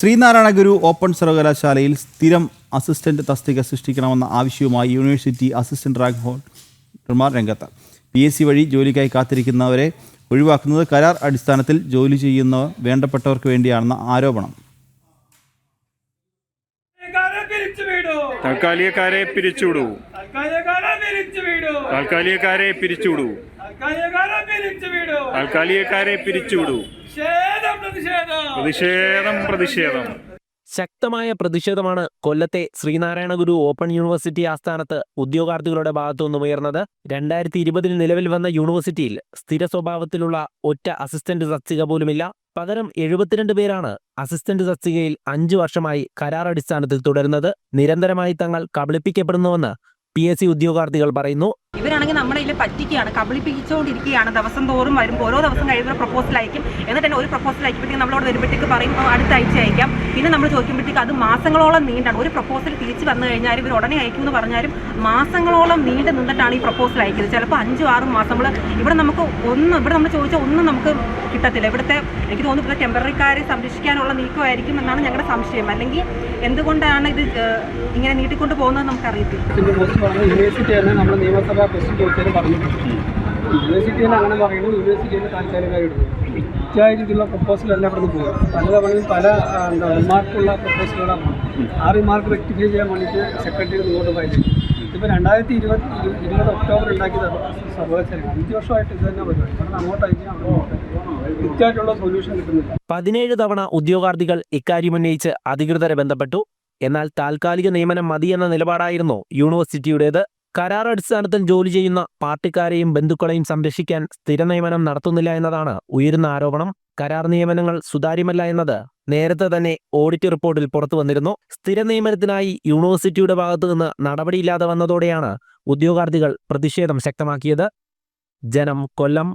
ശ്രീനാരായണ ഗുരു open സർവകലാശാലയിൽ സ്ഥിരം assistant തസ്തിക സൃഷ്ടിക്കണമെന്ന ആവശ്യവുമായി യൂണിവേഴ്സിറ്റി അസിസ്റ്റന്റ് റാങ്ക് ഹോൾഡർമാർ രംഗത്ത്. പി എസ് സി വഴി ജോലിക്കായി കാത്തിരിക്കുന്നവരെ ഒഴിവാക്കുന്നത് കരാർ അടിസ്ഥാനത്തിൽ ജോലി ചെയ്യുന്ന വേണ്ടപ്പെട്ടവർക്ക് വേണ്ടിയാണെന്ന ആരോപണം. താൽക്കാലികക്കാരെ പിരിച്ചുവിടൂ താൽക്കാലികക്കാരെ പിരിച്ചുവിടൂ താൽക്കാലികക്കാരെ പിരിച്ചുവിടൂ താൽക്കാലികക്കാരെ പിരിച്ചുവിടൂ താൽക്കാലികക്കാരെ പിരിച്ചുവിടൂ താൽക്കാലികക്കാരെ പിരിച്ചുവിടൂ പ്രതിഷേധം. പ്രതിഷേധം ശക്തമായ പ്രതിഷേധമാണ് കൊല്ലത്തെ ശ്രീനാരായണ ഗുരു ഓപ്പൺ യൂണിവേഴ്സിറ്റി ആസ്ഥാനത്ത് ഉദ്യോഗാർത്ഥികളുടെ ഭാഗത്തുനിന്നും ഉയർന്നത്. രണ്ടായിരത്തി ഇരുപതിൽ നിലവിൽ വന്ന യൂണിവേഴ്സിറ്റിയിൽ സ്ഥിര സ്വഭാവത്തിലുള്ള ഒറ്റ അസിസ്റ്റന്റ് തസ്തിക പോലുമില്ല. പകരം എഴുപത്തിരണ്ട് പേരാണ് അസിസ്റ്റന്റ് തസ്തികയിൽ അഞ്ചു വർഷമായി കരാർ അടിസ്ഥാനത്തിൽ തുടരുന്നത്. നിരന്തരമായി തങ്ങൾ കബളിപ്പിക്കപ്പെടുന്നുവെന്ന് പി എസ് സി ഉദ്യോഗാർത്ഥികൾ പറയുന്നു. ഇവരാണെങ്കിൽ നമ്മുടെ ഇതിൽ പറ്റിക്കുകയാണ്. കബളിപ്പിച്ചുകൊണ്ടിരിക്കുകയാണ്. ദിവസം തോറും വരുമ്പോൾ ഓരോ ദിവസം കഴിയുമ്പോൾ പ്രപ്പോസൽ അയക്കും എന്നിട്ട് തന്നെ ഒരു പ്രപ്പോസൽ അയക്കുമ്പോഴത്തേക്ക് നമ്മളോട് വരുമ്പോഴത്തേക്ക് പറയും അടുത്ത ആഴ്ച അയക്കാം. പിന്നെ നമ്മൾ ചോദിക്കുമ്പോഴത്തേക്ക് അത് മാസങ്ങളോളം നീണ്ടാണ്. ഒരു പ്രപ്പോസൽ തിരിച്ച് വന്നു കഴിഞ്ഞാൽ ഇവർ ഉടനെ അയക്കും എന്ന് പറഞ്ഞാലും മാസങ്ങളോളം നീണ്ടു നിന്നിട്ടാണ് ഈ പ്രപ്പോസൽ അയക്കുന്നത്. ചിലപ്പോൾ അഞ്ചും ആറും മാസം നമ്മൾ ഇവിടെ നമുക്ക് ഒന്നും ഇവിടെ നമ്മൾ ചോദിച്ചാൽ ഒന്നും നമുക്ക് കിട്ടത്തില്ല. ഇവിടുത്തെ എനിക്ക് തോന്നുന്നു ടെമ്പററിക്കാരെ സംരക്ഷിക്കാനുള്ള നീക്കമായിരിക്കും എന്നാണ് ഞങ്ങളുടെ സംശയം. അല്ലെങ്കിൽ എന്തുകൊണ്ടാണ് ഇത് ഇങ്ങനെ നീട്ടിക്കൊണ്ട് പോകുന്നത് നമുക്കറിയത്തില്ല. യൂണിവേഴ്സിറ്റി നമ്മൾ നിയമസഭാ ചോദിച്ചാലും പറഞ്ഞിട്ടുണ്ട് യൂണിവേഴ്സിറ്റി തന്നെ അങ്ങനെ പറയുന്നു. യൂണിവേഴ്സിറ്റി തന്നെ താൽക്കാലികമായി ഇടുന്നു തെറ്റായ രീതിയിലുള്ള പ്രപ്പോസൽ അല്ല നിന്ന് പോകും പല തവണയും പല എന്താ റിമാർക്കുള്ള പ്രപ്പോസലുകളാണ്. ആ റിമാർക്ക് റെക്ടിഫൈ ചെയ്യാൻ വേണ്ടിയിട്ട് സെക്രട്ടറി മുന്നോട്ട് പോയത്. ഇപ്പോൾ രണ്ടായിരത്തി ഇരുപത് ഇരുപത് ഒക്ടോബർ ഉണ്ടാക്കിയത് സർവകലാശാല അഞ്ച് വർഷമായിട്ട് ഇത് തന്നെ പരിപാടി. കാരണം അങ്ങോട്ട് അയച്ചാൽ അങ്ങോട്ട് കൃത്യമായിട്ടുള്ള സൊല്യൂഷൻ കിട്ടുന്നില്ല. പതിനേഴ് തവണ ഉദ്യോഗാർത്ഥികൾ ഇക്കാര്യം ഉന്നയിച്ച് അധികൃതരെ ബന്ധപ്പെട്ടു. എന്നാൽ താൽക്കാലിക നിയമനം മതിയെന്ന നിലപാടായിരുന്നു യൂണിവേഴ്സിറ്റിയുടേത്. കരാർ അടിസ്ഥാനത്തിൽ ജോലി ചെയ്യുന്ന പാർട്ടിക്കാരെയും ബന്ധുക്കളെയും സംരക്ഷിക്കാൻ സ്ഥിര നിയമനം നടത്തുന്നില്ല എന്നതാണ് ഉയരുന്ന ആരോപണം. കരാർ നിയമനങ്ങൾ സുതാര്യമല്ല എന്നത് നേരത്തെ തന്നെ ഓഡിറ്റ് റിപ്പോർട്ടിൽ പുറത്തു വന്നിരുന്നു. സ്ഥിര നിയമനത്തിനായി യൂണിവേഴ്സിറ്റിയുടെ ഭാഗത്തു നിന്ന് നടപടിയില്ലാതെ വന്നതോടെയാണ് ഉദ്യോഗാർത്ഥികൾ പ്രതിഷേധം ശക്തമാക്കിയത്. ജനം കൊല്ലം